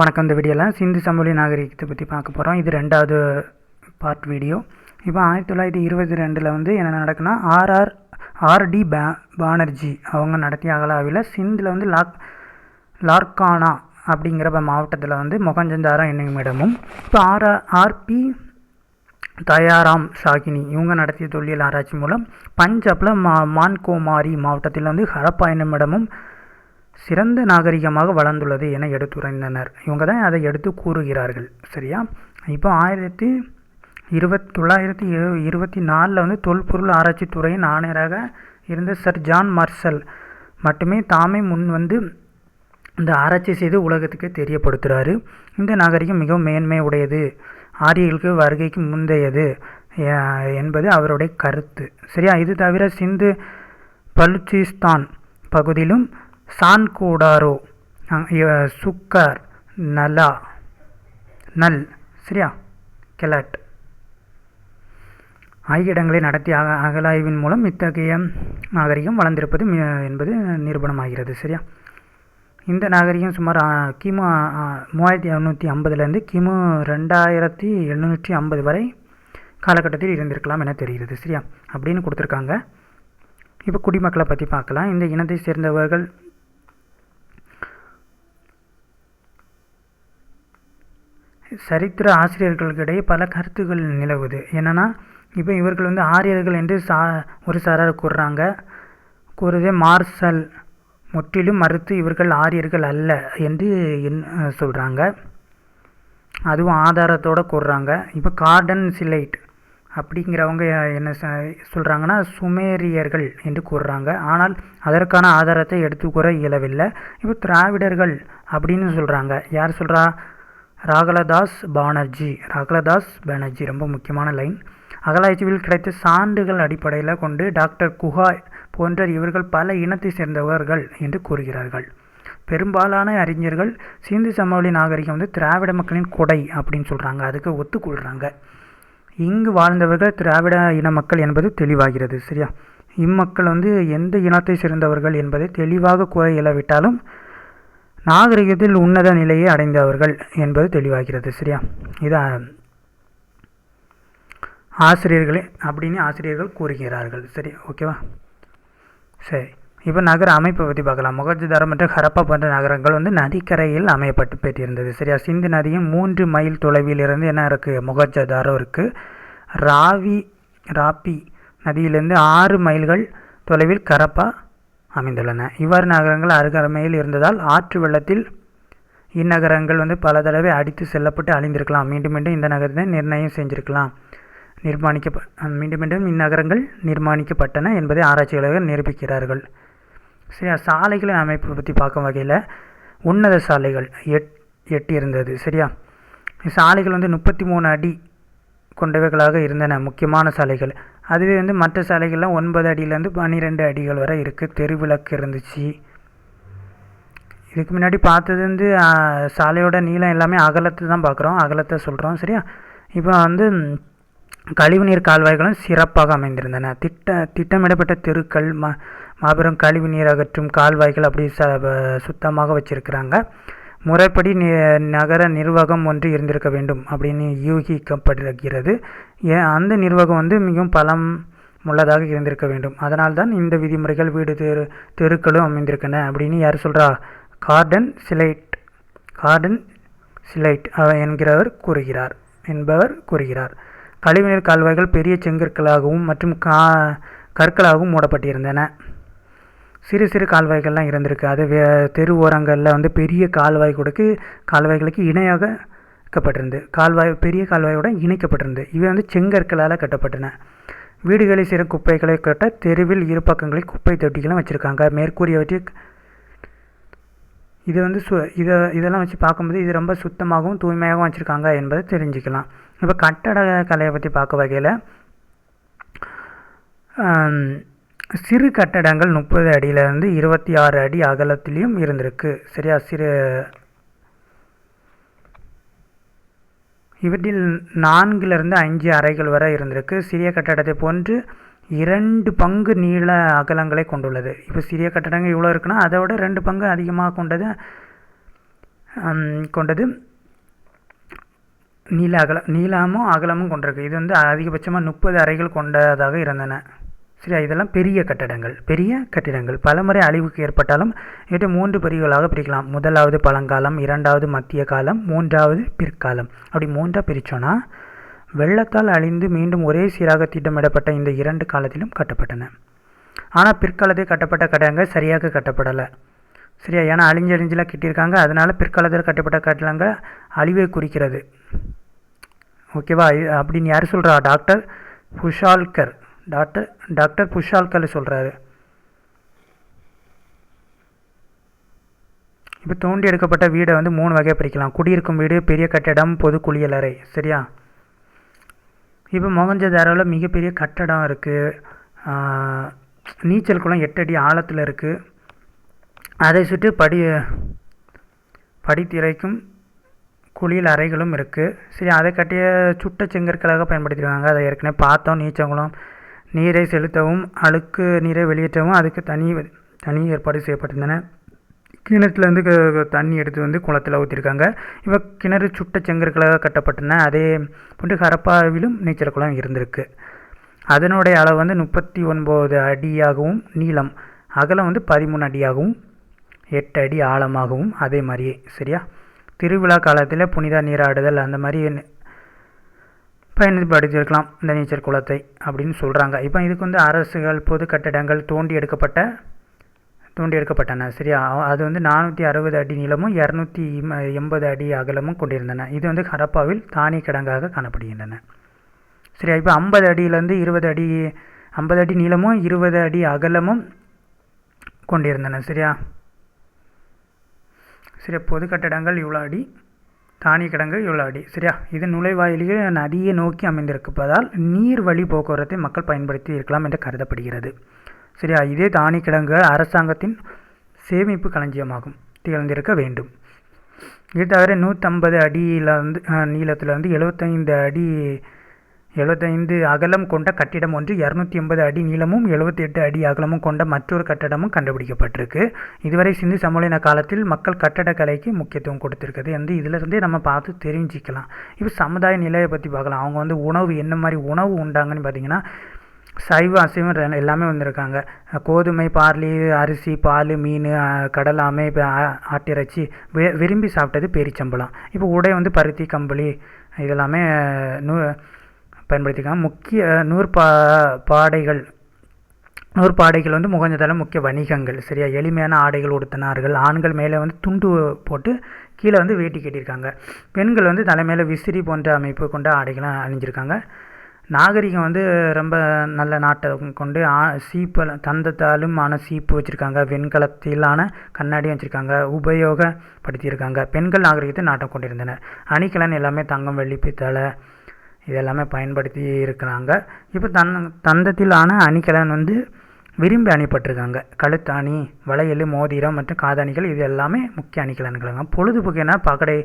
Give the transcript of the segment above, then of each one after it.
வணக்கம். இந்த வீடியோவில் சிந்து சமவெளி நாகரிகத்தை பற்றி பார்க்க போகிறோம் இது ரெண்டாவது பார்ட் வீடியோ இப்போ ஆயிரத்தி தொள்ளாயிரத்தி இருபத்தி ரெண்டில் வந்து என்ன நடக்குன்னா ஆர்ஆர் ஆர்டி பே பானர்ஜி அவங்க நடத்திய அகலாவில் சிந்தில் வந்து லாக் லார்கானா அப்படிங்கிற மாவட்டத்தில் வந்து மொகஞ்சந்தாரா என்னும் இடமும் இப்போ ஆர் ஆர்பி தயாராம் ஷாகினி இவங்க நடத்திய தொல்லியல் ஆராய்ச்சி மூலம் பஞ்சாபில் மா மான்கோமாரி மாவட்டத்தில் வந்து ஹரப்பா என்னும் இடமும் சிறந்த நாகரிகமாக வளர்ந்துள்ளது என எடுத்துரைந்தனர் இவங்க தான் அதை எடுத்து கூறுகிறார்கள். சரியா? இப்போ ஆயிரத்தி இருபத் தொள்ளாயிரத்தி இரு இருபத்தி நாலில் வந்து தொல்பொருள் ஆராய்ச்சி துறையின் ஆணையராக இருந்த சர் ஜான் மார்சல் மட்டுமே தாமே முன் வந்து இந்த ஆராய்ச்சி செய்து உலகத்துக்கு தெரியப்படுத்துகிறாரு இந்த நாகரிகம் மிகவும் மேன்மை உடையது ஆரியர்களுக்கு வருகைக்கு முந்தையது என்பது அவருடைய கருத்து. சரியா? இது தவிர சிந்து பலுச்சிஸ்தான் பகுதியிலும் சான்கோடாரோ. அங்- சுக்கர் நலா நல் சரியா? கெலட். ஆகிய இடங்களை நடத்திய அக அகலாய்வின் மூலம் இத்தகைய நாகரிகம் வளர்ந்திருப்பது என்பது நிரூபணமாகிறது சரியா? இந்த நாகரிகம் சுமார் கிமு மூவாயிரத்தி எழுநூற்றி ஐம்பதுலேருந்து கிமு ரெண்டாயிரத்தி எழுநூற்றி ஐம்பது வரை காலகட்டத்தில் இருந்திருக்கலாம் என தெரிகிறது சரியா? அப்படின்னு கொடுத்துருக்காங்க. இப்போ குடிமக்களை பற்றி பார்க்கலாம். இந்த இனத்தை சேர்ந்தவர்கள் சரித்திர ஆசிரியர்களுக்கிடையே பல கருத்துக்கள் நிலவுது. என்னென்னா இப்போ இவர்கள் வந்து ஆரியர்கள் என்று சா ஒரு சாரார் கூறுறாங்க. கூறுதே மார்சல் முற்றிலும் மறுத்து இவர்கள் ஆரியர்கள் அல்ல என்று என் சொல்கிறாங்க அதுவும் ஆதாரத்தோடு கூறுறாங்க. இப்போ கார்டன் சிலைட் அப்படிங்கிறவங்க என்ன சொல்கிறாங்கன்னா சுமேரியர்கள் என்று கூறுறாங்க. ஆனால் அதற்கான ஆதாரத்தை எடுத்து கூற இயலவில்லை. இப்போ திராவிடர்கள் அப்படின்னு சொல்கிறாங்க யார் சொல்கிறா ராகலதாஸ் பானர்ஜி. ராகலதாஸ் பானர்ஜி ரொம்ப முக்கியமான லைன். அகலாய்ச்சியில் கிடைத்த சான்றுகள் அடிப்படையில் கொண்டு டாக்டர் குஹா போன்ற இவர்கள் பல இனத்தை சேர்ந்தவர்கள் என்று கூறுகிறார்கள். பெரும்பாலான அறிஞர்கள் சிந்து சமவெளி நாகரிகம் வந்து திராவிட மக்களின் கொடை அப்படின்னு சொல்கிறாங்க அதுக்கு ஒத்துக்கொள்கிறாங்க இங்கு வாழ்ந்தவர்கள் திராவிட இன மக்கள் என்பது தெளிவாகிறது சரியா? இம்மக்கள் வந்து எந்த இனத்தை சேர்ந்தவர்கள் என்பதை தெளிவாக கூற இயலாவிட்டாலும் நாகரிகத்தில் உன்னத நிலையை அடைந்தவர்கள் என்பது தெளிவாகிறது சரியா? இது ஆசிரியர்களே அப்படின்னு ஆசிரியர்கள் கூறுகிறார்கள் சரி ஓகேவா சரி இப்போ நகர அமைப்பை பற்றி பார்க்கலாம். முகஜதாரா மற்றும் ஹரப்பா போன்ற நகரங்கள் வந்து நதிக்கரையில் அமையப்பட்டு பெற்றிருந்தது சரியா? சிந்து நதியின் மூன்று மைல் தொலைவில் இருந்து என்ன இருக்குது முகஜதாரம் இருக்குது ராவி ராப்பி நதியிலிருந்து ஆறு மைல்கள் தொலைவில் கரப்பா அமைந்துள்ளன. இவ்வாறு நகரங்கள் அருகமையில் இருந்ததால் ஆற்று வெள்ளத்தில் இந்நகரங்கள் வந்து பல தடவை அடித்து செல்லப்பட்டு அழிந்திருக்கலாம். மீண்டும் மீண்டும் இந்த நகரத்தை நிர்ணயம் செஞ்சிருக்கலாம். நிர்மாணிக்க மீண்டும் மீண்டும் இந்நகரங்கள் நிர்மாணிக்கப்பட்டன என்பதை ஆராய்ச்சியாளர்கள் நிரூபிக்கிறார்கள். சரியா சாலைகளின் அமைப்பு பற்றி பார்க்கும் வகையில் உன்னத சாலைகள் எட் எட்டு இருந்தது சரியா? சாலைகள் வந்து முப்பத்தி மூணு அடி கொண்டவைகளாக இருந்தன முக்கியமான சாலைகள். அதுவே வந்து மற்ற சாலைகள்லாம் ஒன்பது அடியிலேருந்து பன்னிரெண்டு அடிகள் வரை இருக்குது தெருவிளக்கு இருந்துச்சு. இதுக்கு முன்னாடி பார்த்தது வந்து சாலையோட நீளம் எல்லாமே அகலத்தை தான் பார்க்குறோம். அகலத்தை சொல்கிறோம் சரியா? இப்போ வந்து கழிவுநீர் கால்வாய்களும் சிறப்பாக அமைந்திருந்தன. திட்ட திட்டமிடப்பட்ட தெருக்கள் மா மாபெரும் கழிவுநீர் அகற்றும் கால்வாய்கள் அப்படி ச சுத்தமாக வச்சுருக்கிறாங்க. முறைப்படி நகர நிர்வாகம் ஒன்று இருந்திருக்க வேண்டும் அப்படின்னு யூகிக்கப்படுகிறது. ஏ அந்த நிர்வாகம் வந்து மிகவும் பலம் உள்ளதாக இருந்திருக்க வேண்டும். அதனால்தான் இந்த விதிமுறைகள் வீடு தெரு தெருக்களும் அமைந்திருக்கின்றன அப்படின்னு யார் சொல்கிறா கார்டன் சிலைட் கார்டன் சிலைட் என்கிறவர் கூறுகிறார் என்பவர் கூறுகிறார். கழிவுநீர் கால்வாய்கள் பெரிய செங்கற்களாகவும் மற்றும் கா கற்களாகவும் மூடப்பட்டிருந்தன. சிறு சிறு கால்வாய்கள்லாம் இருந்திருக்கு அது வே தெரு ஓரங்களில் வந்து பெரிய கால்வாய் கொடுக்கு கால்வாய்களுக்கு இணையாக கட்டப்பட்டிருந்து கால்வாய் பெரிய கால்வாயோட இணைக்கப்பட்டிருந்து. இவை வந்து செங்கற்களால் கட்டப்பட்டன. வீடுகளில் சிறு குப்பைகளை கட்ட தெருவில் இரு பக்கங்களில் குப்பை தொட்டிகளும் வச்சுருக்காங்க. மேற்கூறியவற்றில் இது வந்து சு இதை இதெல்லாம் வச்சு பார்க்கும்போது இது ரொம்ப சுத்தமாகவும் தூய்மையாகவும் வச்சுருக்காங்க என்பதை தெரிஞ்சுக்கலாம். இப்போ கட்டட கலையை பற்றி பார்க்க வகையில் சிறு கட்டடங்கள் முப்பது அடியிலிருந்து இருபத்தி ஆறு அடி அகலத்திலையும் இருந்திருக்கு. சரியா? சிறு இவற்றில் நான்கிலிருந்து அஞ்சு அறைகள் வரை இருந்திருக்கு. சிறிய கட்டடத்தை போன்று இரண்டு பங்கு நீள அகலங்களை கொண்டுள்ளது. இப்போ சிறிய கட்டடங்கள் இவ்வளோ இருக்குன்னா அதை விட ரெண்டு பங்கு அதிகமாக கொண்டது கொண்டது நீள அகலம் நீளமும் அகலமும் கொண்டிருக்கு. இது வந்து அதிகபட்சமாக முப்பது அறைகள் கொண்டதாக இருந்தன. சரியா? இதெல்லாம் பெரிய கட்டடங்கள் பெரிய கட்டிடங்கள். பலமுறை அழிவுக்கு ஏற்பட்டாலும் இவற்றை மூன்று பிரிவுகளாக பிரிக்கலாம். முதலாவது பழங்காலம் இரண்டாவது மத்திய காலம் மூன்றாவது பிற்காலம். அப்படி மூன்றாக பிரித்தோன்னா வெள்ளத்தால் அழிந்து மீண்டும் ஒரே சீராக திட்டமிடப்பட்ட இந்த இரண்டு காலத்திலும் கட்டப்பட்டன. ஆனால் பிற்காலத்தில் கட்டப்பட்ட கட்டடங்கள் சரியாக கட்டப்படலை. சரியா? ஏன்னா அழிஞ்சு அழிஞ்செலாம் கட்டியிருக்காங்க. அதனால் பிற்காலத்தில் கட்டப்பட்ட கட்டடங்கள் அழிவை குறிக்கிறது. ஓகேவா? அப்படின்னு யார் சொல்கிறா doctor Pushalkar doctor doctor Pushalkar சொல்கிறாரு இப்போ தோண்டி எடுக்கப்பட்ட வீடை வந்து மூணு வகையாக பிரிக்கலாம். குடியிருக்கும் வீடு பெரிய கட்டடம் பொது குளியலறை சரியா? இப்போ மொகஞ்சதாரோவில் மிகப்பெரிய கட்டடம் இருக்குது நீச்சல் குளம் எட்டடி ஆழத்தில் இருக்குது அதை சுற்றி படி படித்திரைக்கும் குளியல் அறைகளும் இருக்குது சரி அதை கட்டிய சுட்ட செங்கற்களாக பயன்படுத்திடுவாங்க. அதை ஏற்கனவே பார்த்தோம். நீச்சங்குளம் நீரை செலுத்தவும் அழுக்கு நீரை வெளியேற்றவும் அதுக்கு தனி தனி ஏற்பாடு செய்யப்பட்டிருந்தன. கிணத்துலேருந்து க- தண்ணி எடுத்து வந்து குளத்தில் ஊற்றிருக்காங்க இப்போ கிணறு சுட்ட செங்கற்களாக கட்டப்பட்டன அதே போன்று ஹரப்பாவிலும் நீச்சல் குளம் இருந்திருக்கு. அதனுடைய அளவு வந்து முப்பத்தி ஒன்பது அடியாகவும் நீளம் அகலம் வந்து பதிமூணு அடியாகவும் எட்டு அடி ஆழமாகவும் அதே மாதிரியே சரியா? திருவிழா காலத்தில் புனித நீராடுதல் அந்த மாதிரி ந- பயன்படுத்தியிருக்கலாம் இந்த நீச்சல் குளத்தை அப்படின்னு சொல்கிறாங்க இப்போ இதுக்கு வந்து அரசுகள் பொது கட்டடங்கள் தோண்டி எடுக்கப்பட்ட தோண்டி எடுக்கப்பட்டன சரியா? அது வந்து நானூற்றி அறுபது அடி நீளமும் இரநூத்தி எண்பது அடி அகலமும் கொண்டிருந்தன. இது வந்து ஹரப்பாவில் தானிய கிடங்காக காணப்படுகின்றன. சரியா? இப்போ ஐம்பது அடியிலேருந்து இருபது அடி ஐம்பது அடி நீளமும் இருபது அடி அகலமும் கொண்டிருந்தன சரியா? சரியா பொது கட்டடங்கள் இவ்வளோ அடி. தானிய கிடங்கு இவ்வளோ அடி. சரியா? இது நுழைவாயிலில் நதியை நோக்கி அமைந்திருப்பதால் நீர் வழி போக்குவரத்தை மக்கள் பயன்படுத்தி இருக்கலாம் என்று கருதப்படுகிறது. சரியா? இதே தானிய கிடங்கு அரசாங்கத்தின் சேமிப்பு களஞ்சியமாகும். திகழ்ந்திருக்க வேண்டும். இது தவிர நூற்றம்பது அடியிலிருந்து வந்து நீளத்தில் வந்து எழுபத்தைந்து அடி எழுபத்தைந்து அகலம் கொண்ட கட்டிடம் ஒன்று இரநூத்தி எண்பது அடி நீளமும் எழுபத்தி எட்டு அடி அகலமும் கொண்ட மற்றொரு கட்டடமும் கண்டுபிடிக்கப்பட்டிருக்கு. இதுவரை சிந்து சமூலின காலத்தில் மக்கள் கட்டடக்கலைக்கு முக்கியத்துவம் கொடுத்துருக்குது வந்து இதிலிருந்தே நம்ம பார்த்து தெரிஞ்சிக்கலாம். இப்போ சமுதாய நிலையை பற்றி பார்க்கலாம். அவங்க வந்து உணவு என்ன மாதிரி உணவு உண்டாங்கன்னு பார்த்தீங்கன்னா சைவ அசைவம் எல்லாமே வந்திருக்காங்க. கோதுமை பார்லி அரிசி பால் மீன் கடல் ஆமை இப்போ ஆட்டிறைச்சி வி- விரும்பி சாப்பிட்டது பேரிச்சம்பளம் இப்போ உடை வந்து பருத்தி கம்பளி இதெல்லாமே நூ பயன்படுத்தியிருக்காங்க. முக்கிய நூற்பா பாடைகள் நூற்பாடைகள் வந்து முகஞ்சதால முக்கிய வணிகங்கள் சரியா? எளிமையான ஆடைகள் உடுத்தினார்கள். ஆண்கள் மேலே வந்து துண்டு போட்டு கீழே வந்து வேட்டி கட்டியிருக்காங்க. பெண்கள் வந்து தலைமையில் விசிறி போன்ற அமைப்பு கொண்ட ஆடைகளாக அணிஞ்சிருக்காங்க. நாகரிகம் வந்து ரொம்ப நல்ல நாட்டை கொண்டு ஆ சீப்பில் தந்தத்தாலும் ஆன சீப்பு வச்சுருக்காங்க. வெண்கலத்திலான கண்ணாடியும் வச்சுருக்காங்க. உபயோகப்படுத்தியிருக்காங்க. பெண்கள் நாகரிகத்தை நாட்டம் கொண்டிருந்தனர். அணிக்கலன் எல்லாமே தங்கம் வெள்ளி பித்தளை இதெல்லாமே பயன்படுத்தி இருக்கிறாங்க. இப்போ தன் தந்தத்திலான அணிகலன் வந்து விரும்பி அணிப்பட்டிருக்காங்க. கழுத்தாணி வளையல் மோதிரம் மற்றும் காதணிகள் இது எல்லாமே முக்கிய அணிகலன்களாங்க பொழுதுபோக்குனா பகடை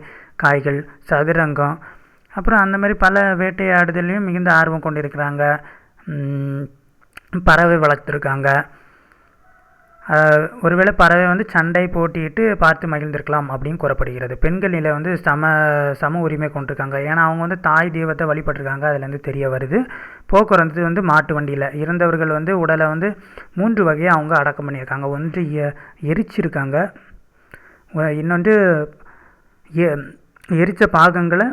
காய்கள் சதுரங்கம். அப்புறம் அந்த மாதிரி பல வேட்டையாடுதலையும் மிகுந்த ஆர்வம் கொண்டிருக்கிறாங்க. பறவை வளர்த்துருக்காங்க. ஒருவேளை பறவை வந்து சண்டை போட்டியிட்டு பார்த்து மகிழ்ந்திருக்கலாம் அப்படின்னு கூறப்படுகிறது. பெண்கள் நிலை வந்து சம சம உரிமை கொண்டிருக்காங்க. ஏன்னா அவங்க வந்து தாய் தெய்வத்தை வழிபட்டிருக்காங்க. அதுலேருந்து தெரிய வருது. போக்குவரத்து வந்து மாட்டு வண்டியில். இறந்தவர்கள் வந்து உடலை வந்து மூன்று வகையாக அவங்க அடக்கம் பண்ணியிருக்காங்க. ஒன்று எ எரிச்சிருக்காங்க. இன்னொன்று எ எரித்த பாகங்களை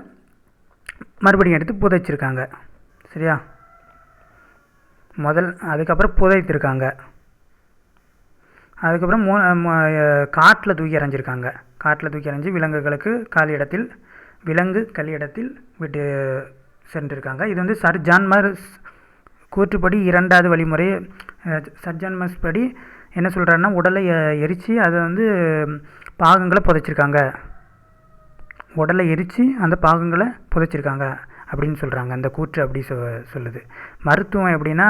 மறுபடியும் எடுத்து புதைச்சிருக்காங்க. சரியா? முதல் அதுக்கப்புறம் புதைத்திருக்காங்க. அதுக்கப்புறம் மூ காட்டில் தூக்கி எறிஞ்சிருக்காங்க காட்டில் தூக்கி எறிஞ்சு விலங்குகளுக்கு காலி இடத்தில் விலங்கு கலியிடத்தில் விட்டு சென்றிருக்காங்க. இது வந்து சர் ஜான்மர்ஸ் கூற்றுப்படி இரண்டாவது வழிமுறை. அஹ், படி என்ன சொல்கிறாருன்னா உடலை எரித்து அதை வந்து பாகங்களை புதைச்சிருக்காங்க. உடலை எரித்து அந்த பாகங்களை புதைச்சிருக்காங்க அப்படின்னு சொல்கிறாங்க அந்த கூற்று அப்படி சொ சொல்லுது. மருத்துவம் எப்படின்னா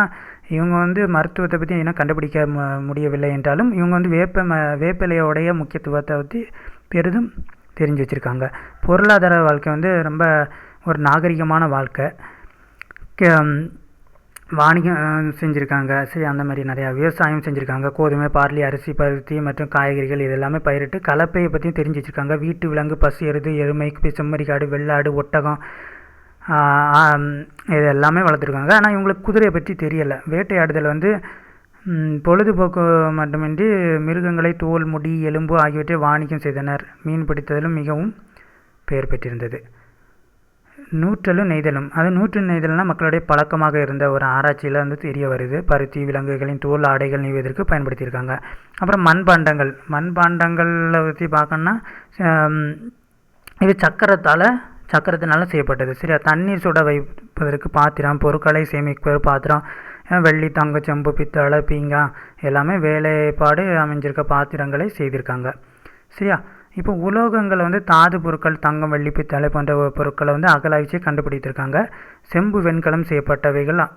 இவங்க வந்து மருத்துவத்தை பற்றி இன்னும் கண்டுபிடிக்க மு முடியவில்லை என்றாலும் இவங்க வந்து வேப்ப ம வேப்பிலையோடைய முக்கியத்துவத்தை பற்றி பெரிதும் தெரிஞ்சு வச்சுருக்காங்க. பொருளாதார வாழ்க்கை வந்து ரொம்ப ஒரு நாகரிகமான வாழ்க்கை. வாணிகம் செஞ்சுருக்காங்க. சரி அந்த மாதிரி நிறையா விவசாயம் செஞ்சுருக்காங்க. கோதுமை பார்லி அரிசி பருத்தி மற்றும் காய்கறிகள் இது எல்லாமே பயிரிட்டு கலப்பையை பற்றியும் தெரிஞ்சு வச்சுருக்காங்க. வீட்டு விலங்கு பசு எருது எருமை செம்மறிக்காடு வெள்ளாடு ஒட்டகம் இது எல்லாமே வளர்த்துருக்காங்க. ஆனால் இவங்களுக்கு குதிரையை பற்றி தெரியலை. வேட்டையாடுதல் வந்து பொழுதுபோக்கு மட்டுமின்றி மிருகங்களை தோல் முடி எலும்பு ஆகியவற்றை வாணிகம் செய்தனர். மீன் பிடித்ததிலும் மிகவும் பெயர் பெற்றிருந்தது. நூற்றலும் நெய்தலும். அது நூற்று நெய்தல்னால் மக்களுடைய பழக்கமாக இருந்த ஒரு ஆராய்ச்சியில் வந்து தெரிய வருது. பருத்தி விலங்குகளின் தோல் ஆடைகள் நெய்வதற்கு பயன்படுத்தியிருக்காங்க. அப்புறம் மண்பாண்டங்கள் மண்பாண்டங்களை பற்றி பார்க்கணுன்னா இது சக்கரத்தால் சக்கரத்தினால செய்யப்பட்டது. சரியா? தண்ணீர் சுட வைப்பதற்கு பாத்திரம் பொருட்களை சேமிக்க பாத்திரம் வெள்ளி தங்க செம்பு பித்தளை பீங்கா எல்லாமே வேலைப்பாடு அமைஞ்சிருக்க பாத்திரங்களை செய்திருக்காங்க. சரியா? இப்போ உலோகங்களை வந்து தாது பொருட்கள் தங்கம் வெள்ளி பித்தளை போன்ற பொருட்களை வந்து அகலாய்ச்சி கண்டுபிடித்திருக்காங்க. செம்பு வெண்கலம் செய்யப்பட்டவைகள்.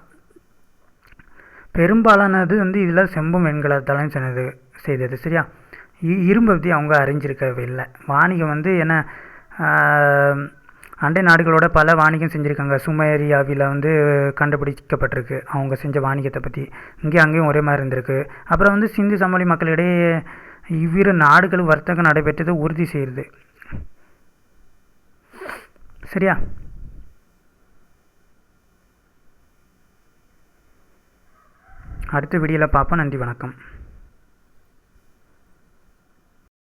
பெரும்பாலானது வந்து இதில் செம்பும் வெண்கலத்தாலும் செய்தது செய்தது. சரியா? இ- இரும்பை பற்றி அவங்க அறிஞ்சிருக்கவே இல்லை. வாணிகம் வந்து என்ன அண்டை நாடுகளோட பல வாணிகம் செஞ்சுருக்காங்க. சுமேரியாவில் வந்து கண்டுபிடிக்கப்பட்டிருக்கு. அவங்க செஞ்ச வாணிகத்தை பற்றி இங்கே அங்கேயும் ஒரே மாதிரி இருந்திருக்கு. அப்புறம் வந்து சிந்து சமவெளி மக்களிடையே இவ்விரு நாடுகள் வர்த்தகம் நடைபெற்றது உறுதி செய்கிறது சரியா? அடுத்த வீடியோவில் பார்ப்போம். நன்றி வணக்கம்.